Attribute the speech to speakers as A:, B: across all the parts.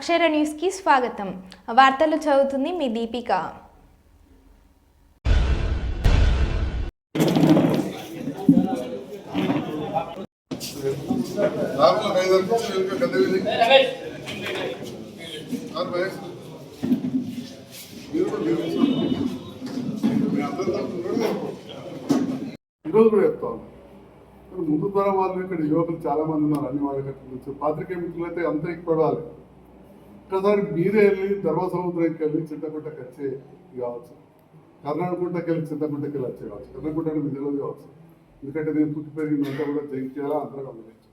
A: అక్షర న్యూస్కి స్వాగతం. వార్తలు చదువుతుంది మీ దీపిక.
B: ఈరోజు కూడా చెప్తాను. మరి ముందు తరం వాళ్ళు ఇక్కడ యువకులు చాలా మంది ఉన్నారు అన్ని వాళ్ళ గురించి పాత్రికేయ మిత్రులు అయితే అంతా ఇక్కడ ఒక్కసారి మీరే వెళ్ళి ధర్మ వెళ్ళి చింతకుంటకి వచ్చే కావచ్చు. కర్ణాటకకి వెళ్ళి చింతకుంటకి వెళ్ళి వచ్చే కావచ్చు. కర్ణాటక అంటే కావచ్చు. ఎందుకంటే నేను పుట్టి పెరిగినంతా కూడా జయించేలా అందరూ గమనించాను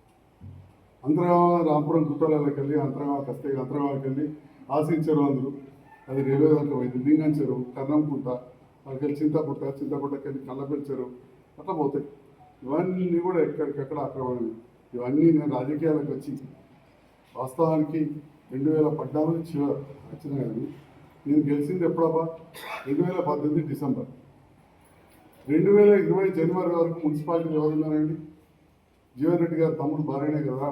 B: అంతరామ రాంపురం గుట్టలకి వెళ్ళి అంతరామ వస్తే అంతరామకి వెళ్ళి ఆశించారు అందరూ. అది రైల్వే దాకా పోయింది. లింగం చెరువు కర్ణంకుంట వాళ్ళకి వెళ్ళి చింతపుట్ట చింతపుట్టకి వెళ్ళి కల్లపల్లి అట్లా పోతాయి. ఇవన్నీ కూడా ఎక్కడికక్కడ ఆక్రమణ ఇవన్నీ నేను రాజకీయాలకు వచ్చి వాస్తవానికి రెండు వేల పద్నాలుగు చివరి వచ్చిన కానీ నేను గెలిచింది ఎప్పుడబ్బా? రెండు వేల పద్దెనిమిది డిసెంబర్. రెండు వేల ఇరవై జనవరి వరకు మున్సిపాలిటీ ఎవరున్నారండి? జీవన్ రెడ్డి గారు తమ్ముడు భార్యనే కదా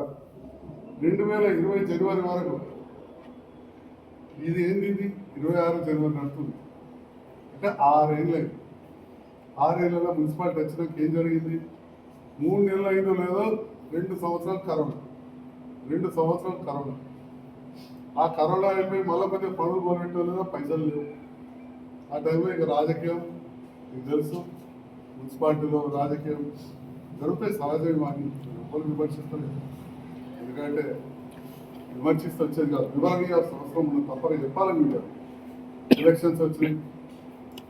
B: రెండు వేల ఇరవై జనవరి వరకు ఇది ఏంది ఇది? ఇరవై ఆరు జనవరి నడుస్తుంది. అంటే ఆరేళ్ళు అయింది. ఆరేళ్ళలో మున్సిపాలిటీ వచ్చినాక ఏం జరిగింది? మూడు నెలలు అయిందో లేదో రెండు సంవత్సరాలు కరోనా. రెండు సంవత్సరాలు కరోనా. ఆ కరోనా అయిపోయి మళ్ళీ కొంచెం పనులు మొదలెట్టో పైసలు లేవు. ఆ టైంలో ఇక రాజకీయం మీకు తెలుసు మున్సిపాలిటీలో రాజకీయం జరుగుతాయి సహజం వాటిని ఎవరు విమర్శిస్తలేదు. ఎందుకంటే విమర్శిస్తూ వచ్చేది కాదు. వివరణీయాల్సిన సంవత్సరం మనం తప్పని చెప్పాలని మీరు ఎలక్షన్స్ వచ్చినాయి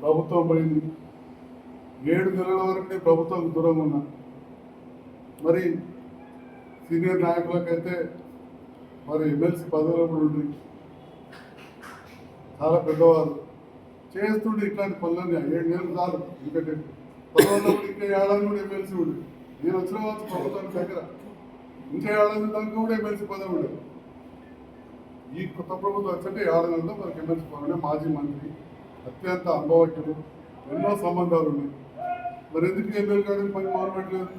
B: ప్రభుత్వం పోయింది ఏడు నెలల వరకు నేను ప్రభుత్వం దూరంగా ఉన్నా మరి సీనియర్ నాయకులకైతే మరి ఎమ్మెల్సీ పదవులు కూడా చాలా పెద్దవారు చేస్తుండే ఇట్లాంటి పనులన్నీ. ఏడు నెలలు చాలు. ఎందుకంటే పదవుల్లో ఇంకా ఏడాది కూడా ఎమ్మెల్సీ ఉంది నేను వచ్చిన వాళ్ళు ప్రభుత్వానికి దగ్గర. ఇంకా ఏడాది దానికి కూడా ఎమ్మెల్సీ పదవి ఉండేది ఈ కొత్త ప్రభుత్వం వచ్చంటే ఏడాది మనకి ఎమ్మెల్సీ పదవి మాజీ మంత్రి అత్యంత అనుభవజ్ఞులు ఎన్నో సంబంధాలు ఉన్నాయి. మరి ఎందుకు ఎమ్మెల్యే గారికి పని మొదలు పెట్టలేదు?